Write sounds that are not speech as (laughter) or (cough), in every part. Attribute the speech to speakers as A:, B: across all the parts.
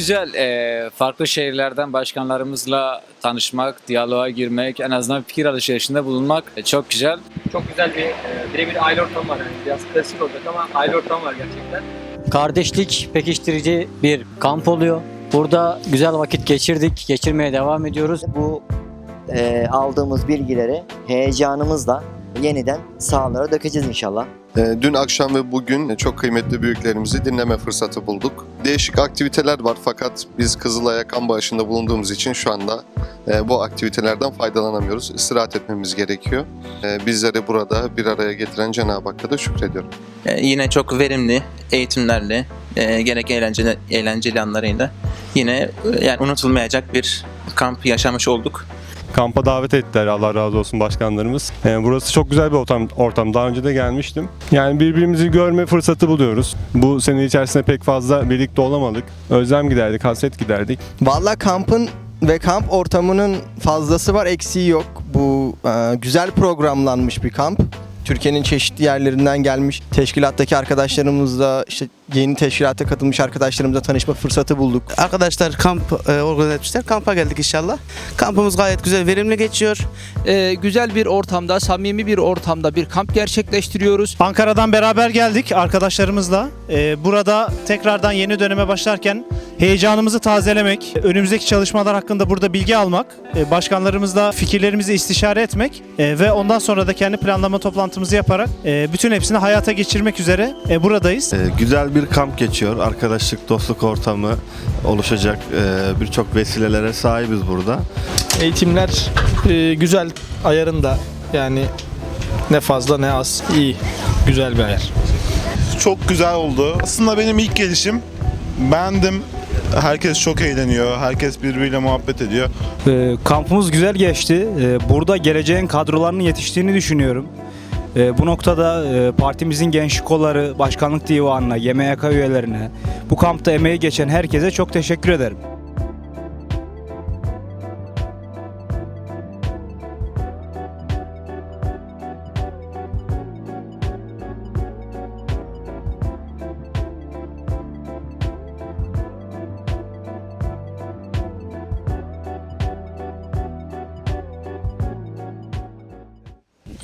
A: güzel. Ee, farklı şehirlerden başkanlarımızla tanışmak, diyaloğa girmek, en azından fikir alışverişinde bulunmak e, çok güzel.
B: Çok güzel bir e, birebir aile ortamı var. Yani biraz klasik olacak ama aile ortamı var gerçekten.
C: kardeşlik pekiştirici bir kamp oluyor. Burada güzel vakit geçirdik, geçirmeye devam ediyoruz.
D: Bu e, aldığımız bilgileri heyecanımızla yeniden sahalara dökeceğiz inşallah.
E: Ee, Dün akşam ve bugün çok kıymetli büyüklerimizi dinleme fırsatı bulduk. Değişik aktiviteler var fakat biz Kızılay'a kan bağışında bulunduğumuz için şu anda e, bu aktivitelerden faydalanamıyoruz. İstirahat etmemiz gerekiyor. E, Bizleri burada bir araya getiren Cenab-ı Hakk'a da şükrediyorum.
F: E, yine çok verimli eğitimlerle, gerek eğlenceli, eğlenceli anlarıyla yine yani unutulmayacak bir kamp yaşamış olduk.
G: Kampa davet ettiler Allah razı olsun başkanlarımız. Ee, burası çok güzel bir ortam, ortam. Daha önce de gelmiştim. Yani birbirimizi görme fırsatı buluyoruz. Bu sene içerisinde pek fazla birlikte olamadık. Özlem giderdik, hasret giderdik.
H: Valla kampın ve kamp ortamının fazlası var, eksiği yok. Bu e, güzel programlanmış bir kamp. Türkiye'nin çeşitli yerlerinden gelmiş teşkilattaki arkadaşlarımızla, işte yeni teşkilata katılmış arkadaşlarımızla tanışma fırsatı bulduk.
I: Arkadaşlar kamp e, organize etmişler. Kampa geldik inşallah. Kampımız gayet güzel, verimli geçiyor.
J: Ee, güzel bir ortamda, samimi bir ortamda bir kamp gerçekleştiriyoruz.
K: Ankara'dan beraber geldik arkadaşlarımızla. Ee, burada tekrardan yeni döneme başlarken heyecanımızı tazelemek, önümüzdeki çalışmalar hakkında burada bilgi almak, e, başkanlarımızla fikirlerimizi istişare etmek e, ve ondan sonra da kendi planlama toplantımızı yaparak e, bütün hepsini hayata geçirmek üzere buradayız.
L: güzel bir kamp geçiyor. Arkadaşlık, dostluk ortamı oluşacak. Birçok vesilelere sahibiz burada.
K: Eğitimler güzel ayarında yani ne fazla ne az iyi güzel bir ayar.
L: Çok güzel oldu. Aslında benim ilk gelişim. Beğendim. Herkes çok eğleniyor. Herkes birbiriyle muhabbet ediyor.
K: Ee, kampımız güzel geçti. Ee, burada geleceğin kadrolarının yetiştiğini düşünüyorum. Ee, bu noktada e, partimizin gençlik kolları, başkanlık divanına, YMYK üyelerine, bu kampta emeği geçen herkese çok teşekkür ederim.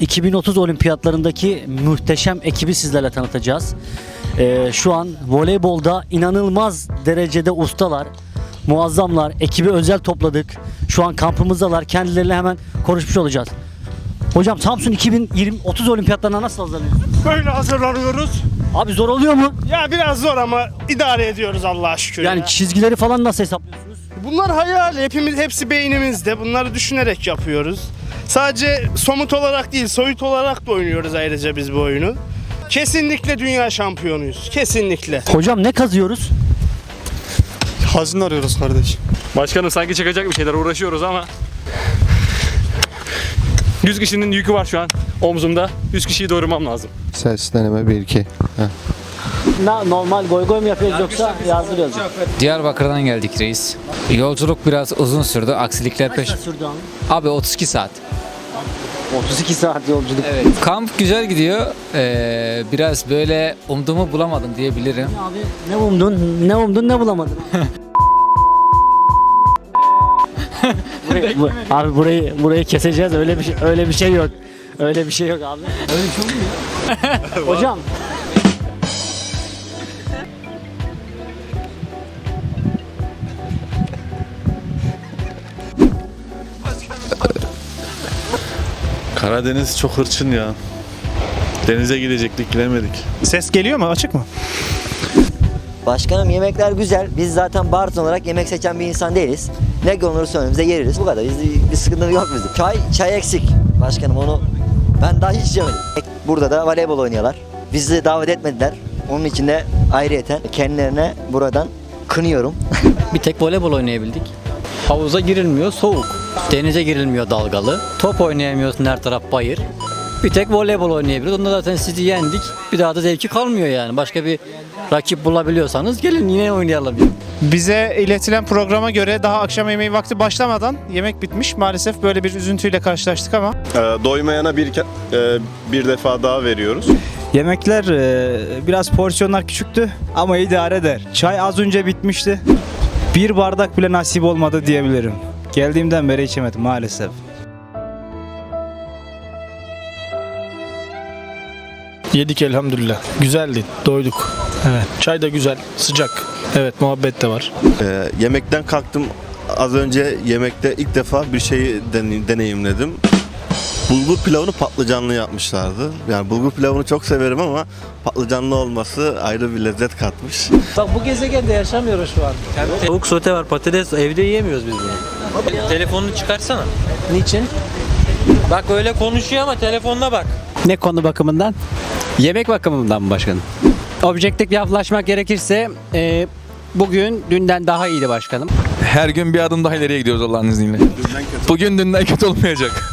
C: 2030 olimpiyatlarındaki muhteşem ekibi sizlerle tanıtacağız. Ee, şu an voleybolda inanılmaz derecede ustalar, muazzamlar. Ekibi özel topladık. Şu an kampımızdalar. Kendileriyle hemen konuşmuş olacağız. Hocam Samsun 2020 30 olimpiyatlarına nasıl hazırlanıyorsun?
K: Böyle hazırlanıyoruz.
C: Abi zor oluyor mu?
K: Ya biraz zor ama idare ediyoruz Allah'a şükür.
C: Yani çizgileri falan nasıl hesaplıyorsunuz?
K: Bunlar hayal. Hepimiz hepsi beynimizde. Bunları düşünerek yapıyoruz. Sadece somut olarak değil, soyut olarak da oynuyoruz ayrıca biz bu oyunu. Kesinlikle dünya şampiyonuyuz. Kesinlikle.
C: Hocam ne kazıyoruz?
L: Hazin arıyoruz kardeş.
B: Başkanım sanki çıkacak bir şeyler uğraşıyoruz ama 100 kişinin yükü var şu an omzumda. 100 kişiyi doğurmam lazım.
E: Ses deneme 1-2.
C: Na, normal goy goy mu yapıyoruz yoksa yazdırıyoruz?
A: Diyarbakır'dan geldik reis. Yolculuk biraz uzun sürdü. Aksilikler peş...
C: Kaç saat sürdü abi?
A: Abi 32 saat.
C: 32 saat yolculuk.
A: Evet. Kamp güzel gidiyor. Ee, biraz böyle umduğumu bulamadım diyebilirim.
C: Abi ne umdun, ne umdun, ne bulamadın? (laughs) burayı, bu- abi burayı burayı keseceğiz. Öyle bir şey öyle bir şey yok. Öyle bir şey yok abi. Öyle bir şey olmuyor. Hocam (laughs)
L: Karadeniz çok hırçın ya. Denize gidecektik gidemedik.
K: Ses geliyor mu? Açık mı?
D: Başkanım yemekler güzel. Biz zaten Bartın olarak yemek seçen bir insan değiliz. Ne olursa önümüze yeriz. Bu kadar. Biz, bir sıkıntı yok bizim. Çay, çay eksik. Başkanım onu ben daha hiç içemedim. Burada da voleybol oynuyorlar. Bizi davet etmediler. Onun için de ayrıyeten kendilerine buradan kınıyorum. (laughs)
C: bir tek voleybol oynayabildik. Havuza girilmiyor, soğuk. Denize girilmiyor dalgalı. Top oynayamıyorsun her taraf bayır. Bir tek voleybol oynayabiliyoruz. Onda zaten sizi yendik. Bir daha da zevki kalmıyor yani. Başka bir rakip bulabiliyorsanız gelin yine oynayalım.
K: Bize iletilen programa göre daha akşam yemeği vakti başlamadan yemek bitmiş. Maalesef böyle bir üzüntüyle karşılaştık ama.
L: doymayana bir, bir defa daha veriyoruz.
K: Yemekler e, biraz porsiyonlar küçüktü ama idare eder. Çay az önce bitmişti. Bir bardak bile nasip olmadı diyebilirim. Geldiğimden beri içemedim maalesef.
M: Yedik elhamdülillah. Güzeldi. Doyduk. Evet. Çay da güzel. Sıcak. Evet muhabbet de var.
L: Ee, yemekten kalktım. Az önce yemekte ilk defa bir şeyi den- deneyimledim. Bulgur pilavını patlıcanlı yapmışlardı. Yani bulgur pilavını çok severim ama patlıcanlı olması ayrı bir lezzet katmış.
J: Bak bu gezegende yaşamıyoruz şu an.
B: Tavuk sote var patates evde yiyemiyoruz biz bunu. Telefonunu çıkarsana.
J: Niçin?
B: Bak öyle konuşuyor ama telefonuna bak.
J: Ne konu bakımından? Yemek bakımından mı başkanım? Objektif yaklaşmak gerekirse e, bugün dünden daha iyiydi başkanım.
M: Her gün bir adım daha ileriye gidiyoruz Allah'ın izniyle. Bugün dünden kötü olmayacak.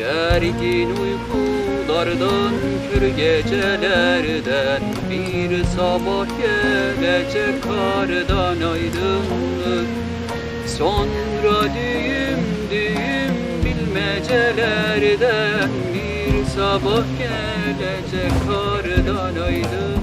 A: Gergin uykulardan, kör gecelerden Bir sabah gelecek kardan aydınlık. Sonra düğüm düğüm bilmecelerden Bir sabah gelecek kardan aydınlık